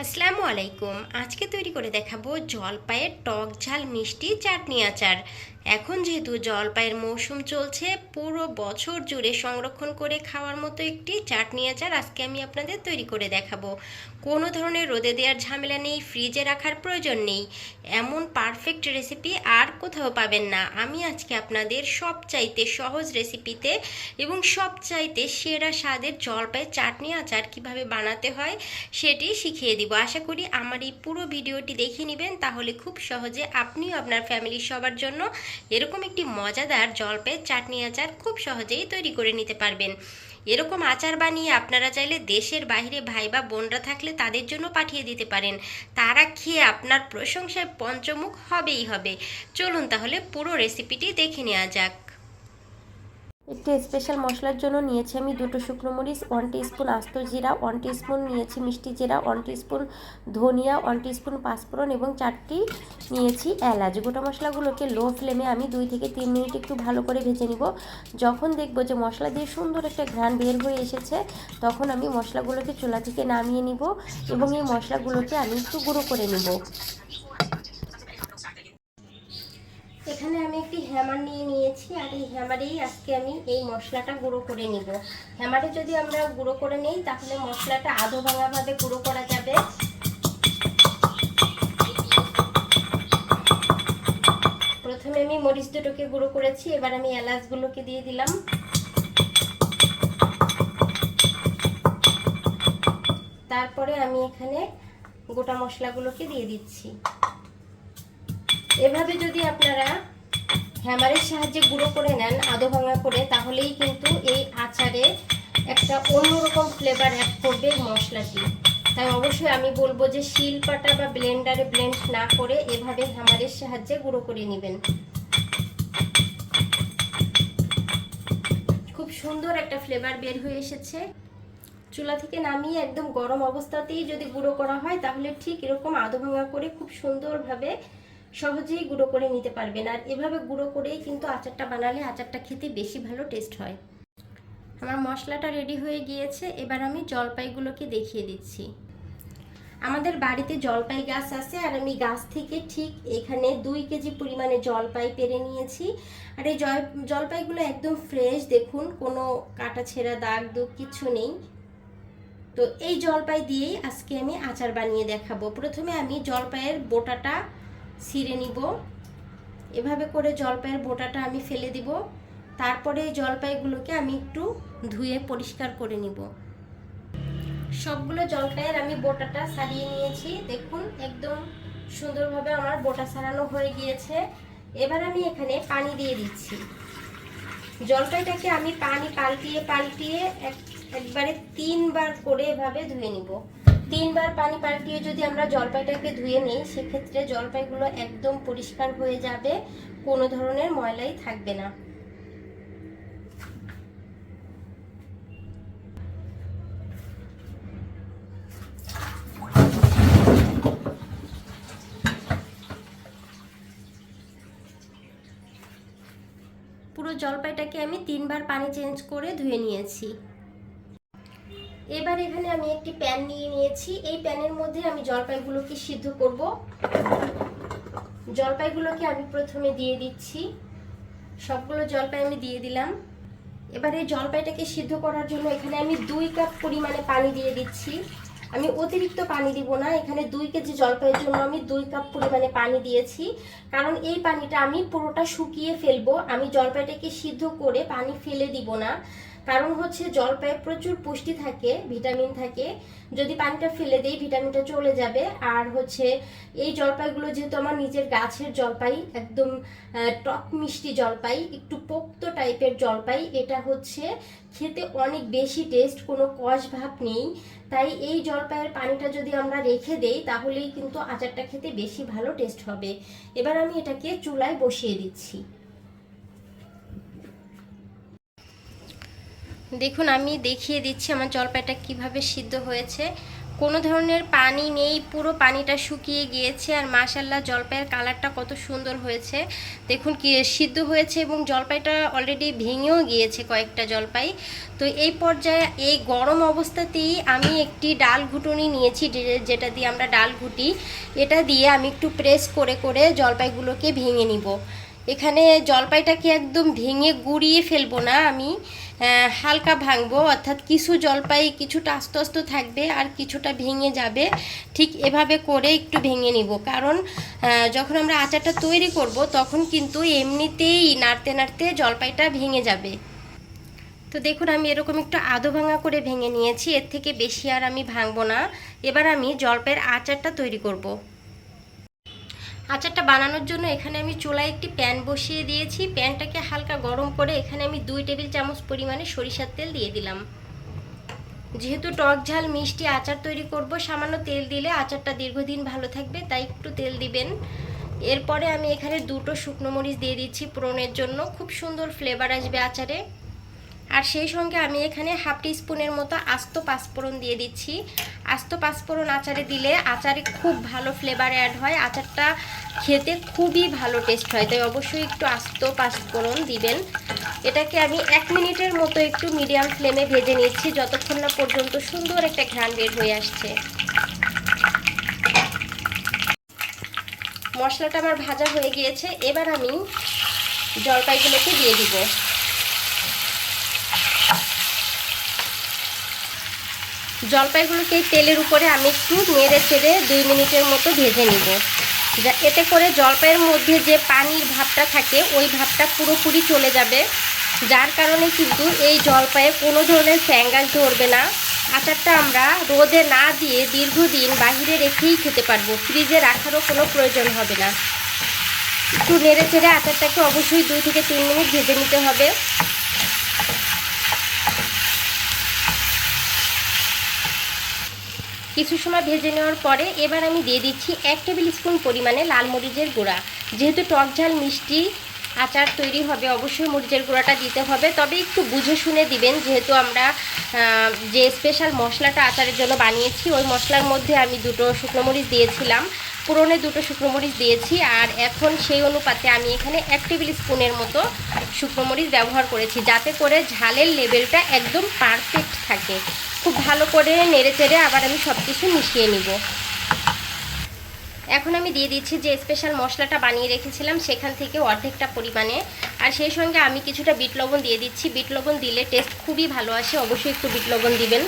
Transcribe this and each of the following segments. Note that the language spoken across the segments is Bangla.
আসসালামু আলাইকুম। আজকে তৈরি করে দেখাবো জলপাইয়ের টক ঝাল মিষ্টি চাটনি আচার। এখন যেহেতু জলপাইয়ের মৌসুম চলছে, পুরো বছর জুড়ে সংরক্ষণ করে খাওয়ার মতো একটি চাটনি আচার আজকে আমি আপনাদের তৈরি করে দেখাবো। কোনো ধরনের রোদে দেওয়ার ঝামেলা নেই, ফ্রিজে রাখার প্রয়োজন নেই। এমন পারফেক্ট রেসিপি আর কোথাও পাবেন না। আমি আজকে আপনাদের সবচাইতে সহজ রেসিপিতে এবং সবচাইতে সেরা স্বাদের জলপাইয়ের চাটনি আচার কীভাবে বানাতে হয় সেটি শিখিয়ে দিব। আশা করি আমার এই পুরো ভিডিওটি দেখে নেবেন, তাহলে খুব সহজে আপনিও আপনার ফ্যামিলির সবার জন্য এরকম একটি মজাদার জলপের চাটনি আচার খুব সহজেই তৈরি করে নিতে পারবেন। এরকম আচার বানিয়ে আপনারা চাইলে দেশের বাইরে ভাই বা বোনরা থাকলে তাদের জন্য পাঠিয়ে দিতে পারেন। তারা খেয়ে আপনার প্রশংসায় পঞ্চমুখ হবেই হবে। চলুন তাহলে পুরো রেসিপিটি দেখে নেওয়া যাক। একটি স্পেশাল মশলার জন্য নিয়েছি আমি দুটো শুকনো মরিচ ওয়ান স্পুন আস্ত জিরা ওয়ান স্পুন নিয়েছি মিষ্টি জিরা ওয়ান স্পুন ধনিয়া ওয়ান স্পুন পাঁচফোড়ন এবং চারটি নিয়েছি এলাচ। গোটা মশলাগুলোকে লো ফ্লেমে আমি দুই থেকে তিন মিনিট একটু ভালো করে ভেজে নিব। যখন দেখব যে মশলা দিয়ে সুন্দর একটা ঘ্রাণ বের হয়ে এসেছে, তখন আমি মশলাগুলোকে চুলা থেকে নামিয়ে নিব এবং এই মশলাগুলোকে আমি একটু গুঁড়ো করে নিব এখানে আমি একটি হ্যামার নিয়ে নিয়েছি আর এই হ্যামারেই আজকে আমি এই মশলাটা গুঁড়ো করে নিব। হ্যামারে যদি আমরা গুঁড়ো করে নিই, তাহলে মশলাটা আধো ভাঙাভাবে গুঁড়ো করা যাবে। প্রথমে আমি মরিচ দুটোকে গুঁড়ো করেছি, এবার আমি এলাচগুলোকে দিয়ে দিলাম। তারপরে আমি এখানে গোটা মশলাগুলোকে দিয়ে দিচ্ছি। এভাবে যদি আপনারা হ্যামারের সাহায্যে গুঁড়ো করে নেন, আদো ভাঙা করে, তাহলেই কিন্তু এই আচারে একটা অন্যরকম ফ্লেভার অ্যাড করবে মশলাটি। তাই অবশ্যই আমি বলব যে শিল পাটা বা ব্লেন্ডারে ব্লেন্ড না করে এভাবে হ্যামারের সাহায্যে গুঁড়ো করে নেবেন। খুব সুন্দর একটা ফ্লেভার বের হয়ে এসেছে। চুলা থেকে নামিয়ে একদম গরম অবস্থাতেই যদি গুঁড়ো করা হয়, তাহলে ঠিক এরকম আদো ভাঙা করে খুব সুন্দরভাবে সহজেই গুঁড়ো করে নিতে পারবেন আর এভাবে গুঁড়ো করেই কিন্তু আচারটা বানালে আচারটা খেতে বেশি ভালো টেস্ট হয়। আমার মশলাটা রেডি হয়ে গিয়েছে, এবার আমি জলপাইগুলোকে দেখিয়ে দিচ্ছি। আমাদের বাড়িতে জলপাই গাছ আছে আর আমি গাছ থেকে ঠিক এখানে দুই কেজি পরিমাণে জলপাই পেরে নিয়েছি। আর এই জল, জলপাইগুলো একদম ফ্রেশ দেখুন, কোনো কাটা ছেঁড়া দাগ দুগ কিছু নেই। তো এই জলপাই দিয়েই আজকে আমি আচার বানিয়ে দেখাবো। প্রথমে আমি জলপাইয়ের বোটাটা ছিঁড়ে নিব। এভাবে করে জলপাইয়ের বোটাটা আমি ফেলে দিব। তারপরে এই জলপাইগুলোকে আমি একটু ধুয়ে পরিষ্কার করে নিব। সবগুলো জলপাইয়ের আমি বোটাটা সারিয়ে নিয়েছি। দেখুন, একদম সুন্দরভাবে আমার বোটা সারানো হয়ে গিয়েছে। এবার আমি এখানে পানি দিয়ে দিচ্ছি। জলপাইটাকে আমি পানি পাল্টিয়ে পাল্টিয়ে এক একবারে তিনবার করে এভাবে ধুয়ে নিব। তিনবার পানি পাল্টিয়ে যদি আমরা জলপাইটাকে ধুয়ে নিই, সেক্ষেত্রে জলপাইগুলো একদম পরিষ্কার হয়ে যাবে, কোনো ধরনের ময়লাই থাকবে না। পুরো জলপাইটাকে আমি তিনবার পানি চেঞ্জ করে ধুয়ে নিয়েছি। এবার এখানে আমি একটি প্যান নিয়ে নিয়েছি। এই প্যানের মধ্যে আমি জলপাইগুলোকে সিদ্ধ করব। জলপাইগুলোকে আমি প্রথমে দিয়ে দিচ্ছি। সবগুলো জলপাই আমি দিয়ে দিলাম। এবার এই জলপাইটাকে সিদ্ধ করার জন্য এখানে আমি দুই কাপ পরিমাণে পানি দিয়ে দিচ্ছি। আমি অতিরিক্ত পানি দিব না। এখানে দুই কেজি জলপাইয়ের জন্য আমি দুই কাপ পরিমাণে পানি দিয়েছি। কারণ এই পানিটা আমি পুরোটা শুকিয়ে ফেলব। আমি জলপাইটাকে সিদ্ধ করে পানি ফেলে দিব না। কারণ হচ্ছে জলপাইয়ে প্রচুর পুষ্টি থাকে, ভিটামিন থাকে। যদি পানিটা ফেলে দেই, ভিটামিনটা চলে যাবে। আর হচ্ছে এই জলপাইগুলো যেহেতু আমার নিজের গাছের জলপাই, একদম টক মিষ্টি জলপাই, একটু পোক্ত টাইপের জলপাই, এটা হচ্ছে খেতে অনেক বেশি টেস্ট কোনো কষ ভাব নেই। তাই এই জলপাইয়ের পানিটা যদি আমরা রেখে দেই, তাহলেই কিন্তু আচারটা খেতে বেশি ভালো টেস্ট হবে। এবার আমি এটাকে চুলায় বসিয়ে দিচ্ছি। দেখুন, আমি দেখিয়ে দিচ্ছি আমার জলপাইটা কীভাবে সিদ্ধ হয়েছে। কোনো ধরনের পানি নেই, পুরো পানিটা শুকিয়ে গিয়েছে আর মাশাল্লাহ জলপাইয়ের কালারটা কত সুন্দর হয়েছে। দেখুন, কি সিদ্ধ হয়েছে এবং জলপাইটা অলরেডি ভেঙেও গিয়েছে কয়েকটা জলপাই। তো এই পর্যায়ে এই গরম অবস্থাতেই আমি একটি ডাল ঘুটুনি নিয়েছি যেটা দিয়ে আমরা ডাল ঘুটি। এটা দিয়ে আমি একটু প্রেস করে করে জলপাইগুলোকে ভেঙে নিব। এখানে জলপাইটাকে একদম ভেঙে গুঁড়িয়ে ফেলব না আমি? হালকা ভাঙবো, অর্থাৎ কিছু জলপাই কিছুটা আস্তে আস্তে থাকবে আর কিছুটা ভেঙে যাবে। ঠিক এভাবে করে একটু ভেঙে নিব। কারণ যখন আমরা আচারটা তৈরি করব, তখন কিন্তু এমনিতেই নাড়তে নাড়তে জলপাইটা ভেঙে যাবে। তো দেখুন, আমি এরকম একটু আধো ভাঙা করে ভেঙে নিয়েছি। এর থেকে বেশি আর আমি ভাঙবো না। এবার আমি জলপাইয়ের আচারটা তৈরি করব। আচারটা বানানোর জন্য এখানে আমি চুলায় একটি প্যান বসিয়ে দিয়েছি। প্যানটাকে হালকা গরম করে এখানে আমি দুই টেবিল চামচ পরিমাণে সরিষার তেল দিয়ে দিলাম। যেহেতু টক ঝাল মিষ্টি আচার তৈরি করব, সামান্য তেল দিলে আচারটা দীর্ঘদিন ভালো থাকবে, তাই একটু তেল দিবেন। এরপরে আমি এখানে দুটো শুকনো মরিচ দিয়ে দিচ্ছি পুরনের জন্য। খুব সুন্দর ফ্লেভার আসবে আচারে। আর সেই সঙ্গে আমি এখানে হাফ টি স্পুনের মতো আস্ত পাঁচফোড়ন দিয়ে দিচ্ছি। আস্ত পাঁচফোড়ন আচারে দিলে আচারে খুব ভালো ফ্লেভার অ্যাড হয়। আচারটা খেতে খুবই ভালো টেস্ট হয়, তাই অবশ্যই একটু আস্ত পাঁচফোড়ন দিবেন। এটাকে আমি এক মিনিটের মতো একটু মিডিয়াম ফ্লেমে ভেজে নিচ্ছি, যতক্ষণ না পর্যন্ত সুন্দর একটা ঘ্রাণ বের হয়ে আসছে। মশলাটা আমার ভাজা হয়ে গিয়েছে, এবার আমি জলপাইগুলোকে দিয়ে দিব। জলপাইগুলোকে তেলের উপরে আমি একটু নেড়ে চেড়ে দুই মিনিটের মতো ভেজে নিব। যা, এতে করে জলপাইয়ের মধ্যে যে পানির ভাবটা থাকে, ওই ভাবটা পুরোপুরি চলে যাবে। যার কারণে কিন্তু এই জলপাইয়ে কোনো ধরনের ফ্যাঙ্গাস ধরবে না। আচারটা আমরা রোদে না দিয়ে দীর্ঘদিন বাহিরে রেখেই খেতে পারব। ফ্রিজে রাখারও কোনো প্রয়োজন হবে না। একটু নেড়ে চেড়ে আচারটাকে অবশ্যই দুই থেকে তিন মিনিট ভেজে নিতে হবে। কিছু সময় ভেজে নেওয়ার পরে এবার আমি দিয়ে দিচ্ছি এক টেবিল স্পুন পরিমাণে লাল মরিচের গুঁড়া। যেহেতু টক ঝাল মিষ্টি আচার তৈরি হবে, অবশ্যই মরিচের গুঁড়াটা দিতে হবে। তবে একটু বুঝে শুনে দিবেন, যেহেতু আমরা যে স্পেশাল মশলাটা আচারের জন্য বানিয়েছি, ওই মশলার মধ্যে আমি দুটো শুকনো মরিচ দিয়েছিলাম। পুরনে দুটো শুকনো মরিচ দিয়েছি, আর এখন সেই অনুপাতে আমি এখানে এক টেবিল স্পুনের মতো শুকনো মরিচ ব্যবহার করেছি, যাতে করে ঝালের লেভেলটা একদম পারফেক্ট থাকে। খুব ভালো করে নেড়ে চেড়ে আবার আমি সব কিছু মিশিয়ে নিব। এখন আমি দিয়ে দিচ্ছি যে স্পেশাল মশলাটা বানিয়ে রেখেছিলাম, সেখান থেকে অর্ধেকটা পরিমাণে। আর সেই সঙ্গে আমি কিছুটা বিট লবণ দিয়ে দিচ্ছি। বিট লবণ দিলে টেস্ট খুবই ভালো আসে, অবশ্যই একটু বিট লবণ দিবেন।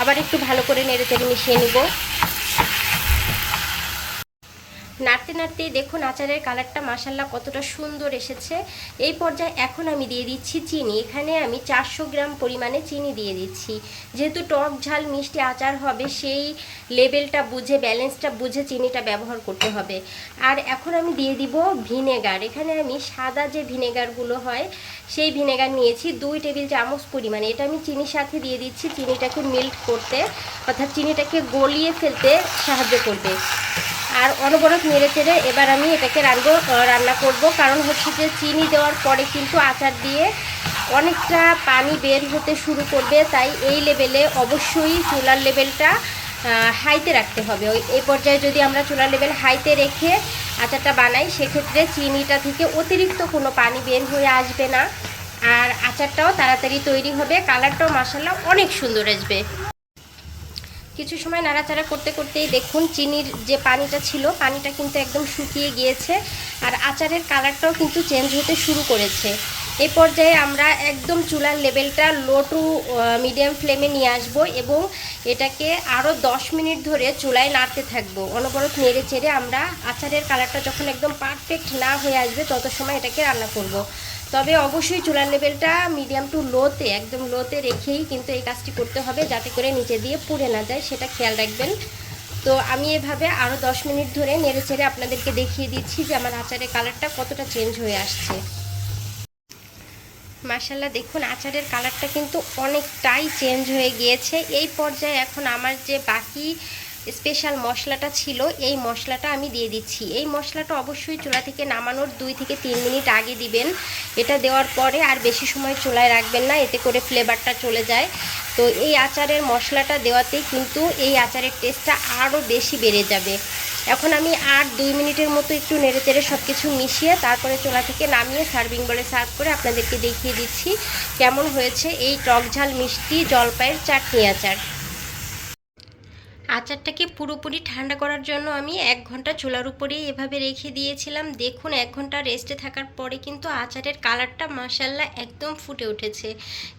আবার একটু ভালো করে নেড়ে চেড়ে মিশিয়ে নিব। নাড়তে নাড়তে দেখুন আচারের কালারটা মাসাল্লাহ কতটা সুন্দর এসেছে। এই পর্যায়ে এখন আমি দিয়ে দিচ্ছি চিনি। এখানে আমি চারশো গ্রাম পরিমাণে চিনি দিয়ে দিচ্ছি। যেহেতু টক ঝাল মিষ্টি আচার হবে, সেই লেভেলটা বুঝে, ব্যালেন্সটা বুঝে চিনিটা ব্যবহার করতে হবে। আর এখন আমি দিয়ে দিব ভিনেগার। এখানে আমি সাদা যে ভিনেগারগুলো হয়, সেই ভিনেগার নিয়েছি দুই টেবিল চামচ পরিমাণে। এটা আমি চিনির সাথে দিয়ে দিচ্ছি। চিনিটাকে মেল্ট করতে, অর্থাৎ চিনিটাকে গলিয়ে ফেলতে সাহায্য করবে। আর অনবরত নেড়ে চেড়ে এবার আমি এটাকে রান্না রান্না করব। কারণ হচ্ছে যে চিনি দেওয়ার পরে কিন্তু আচার দিয়ে অনেকটা পানি বের হতে শুরু করবে। তাই এই লেভেলে অবশ্যই চুলার লেভেলটা হাইতে রাখতে হবে। ওই, এই পর্যায়ে যদি আমরা চুলার লেভেল হাইতে রেখে আচারটা বানাই, সেক্ষেত্রে চিনিটা থেকে অতিরিক্ত কোনো পানি বের হয়ে আসবে না। আর আচারটাও তাড়াতাড়ি তৈরি হবে। কালারটাও মাসাল্লাহ অনেক সুন্দর আসবে। কিছু সময় নাড়াচাড়া করতে করতেই দেখুন চিনির যে পানিটা ছিল, পানিটা কিন্তু একদম শুকিয়ে গিয়েছে আর আচারের কালারটাও কিন্তু চেঞ্জ হতে শুরু করেছে এই পর্যায়ে আমরা একদম চুলার লেভেলটা লো টু মিডিয়াম ফ্লেমে নিয়ে আসব এবং এটাকে আরও দশ মিনিট ধরে চুলায় নাড়তে থাকব অনবরত নেড়ে চেড়ে আমরা আচারের কালারটা যখন একদম পারফেক্ট না হয়ে আসবে, তত সময় এটাকে রান্না করব। তবে অবশ্যই চুলার লেভেলটা মিডিয়াম টু লোতে একদম লোতে রেখেই কিন্তু এই কাজটি করতে হবে যাতে করে নিচে দিয়ে পুড়ে না যায়, সেটা খেয়াল রাখবেন। তো আমি এভাবে আরও দশ মিনিট ধরে নেড়ে চেড়ে আপনাদেরকে দেখিয়ে দিচ্ছি যে আমার আচারের কালারটা কতটা চেঞ্জ হয়ে আসছে। মার্শাল্লাহ দেখুন আচারের কালারটা কিন্তু অনেকটাই চেঞ্জ হয়ে গিয়েছে। এই পর্যায়ে এখন আমার যে বাকি স্পেশাল মশলাটা ছিল, এই মশলাটা আমি দিয়ে দিচ্ছি। এই মশলাটা অবশ্যই চুলা থেকে নামানোর দুই থেকে তিন মিনিট আগে দিবেন। এটা দেওয়ার পরে আর বেশি সময় চুলায় রাখবেন না, এতে করে ফ্লেভারটা চলে যায়। তো এই আচারের মশলাটা দেওয়াতেই কিন্তু এই আচারের টেস্টটা আরও বেশি বেড়ে যাবে। এখন আমি আর দুই মিনিটের মতো একটু নেড়ে চেড়ে সব কিছু মিশিয়ে তারপরে চোলা থেকে নামিয়ে সার্ভিং বলে সার্ভ করে আপনাদেরকে দেখিয়ে দিচ্ছি, কেমন হয়েছে এই টক ঝাল মিষ্টি জলপাইয়ের চাটনি আচার। আচারটাকে পুরোপুরি ঠান্ডা করার জন্য আমি এক ঘণ্টা চুলার উপরেই এভাবে রেখে দিয়েছিলাম। দেখুন, এক ঘণ্টা রেস্টে থাকার পরে কিন্তু আচারের কালারটা মাসাল্লাহ একদম ফুটে উঠেছে।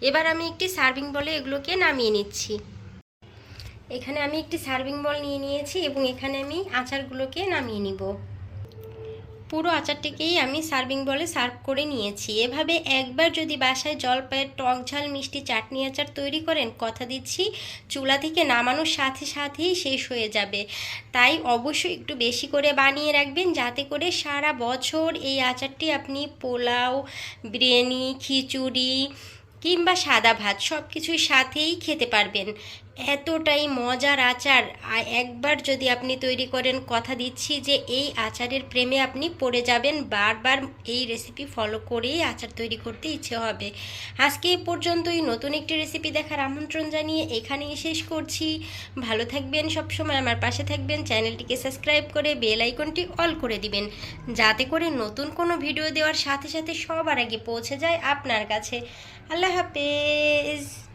এবার আমি একটি সার্ভিং বলে এগুলোকে নামিয়ে নিচ্ছি। এখানে আমি একটি সার্ভিং বল নিয়ে নিয়েছি এবং এখানে আমি আচারগুলোকে নামিয়ে নিব। পুরো আচারটিকেই আমি সার্ভিং বলে সার্ভ করে নিয়েছি। এভাবে একবার যদি বাসায় জলপাইয়ের টক ঝাল মিষ্টি চাটনি আচার তৈরি করেন, কথা দিচ্ছি, চুলা থেকে নামানোর সাথে সাথেই শেষ হয়ে যাবে। তাই অবশ্যই একটু বেশি করে বানিয়ে রাখবেন যাতে করে সারা বছর এই আচারটি আপনি পোলাও, বিরিয়ানি, খিচুড়ি কিংবা সাদা ভাত সব কিছুর সাথেই খেতে পারবেন। এতটাই মজার আচার। একবার যদি আপনি তৈরি করেন, কথা দিচ্ছি যে এই আচারের প্রেমে আপনি পড়ে যাবেন। বারবার এই রেসিপি ফলো করেই আচার তৈরি করতে ইচ্ছে হবে। আজকে এ পর্যন্তই। নতুন একটি রেসিপি দেখার আমন্ত্রণ জানিয়ে এখানেই শেষ করছি। ভালো থাকবেন সবসময় আমার পাশে থাকবেন। চ্যানেলটিকে সাবস্ক্রাইব করে বেল আইকনটি অল করে দিবেন। যাতে করে নতুন কোনো ভিডিও দেওয়ার সাথে সাথে সবার আগে পৌঁছে যায় আপনার কাছে। আল্লাহ হাফেজ।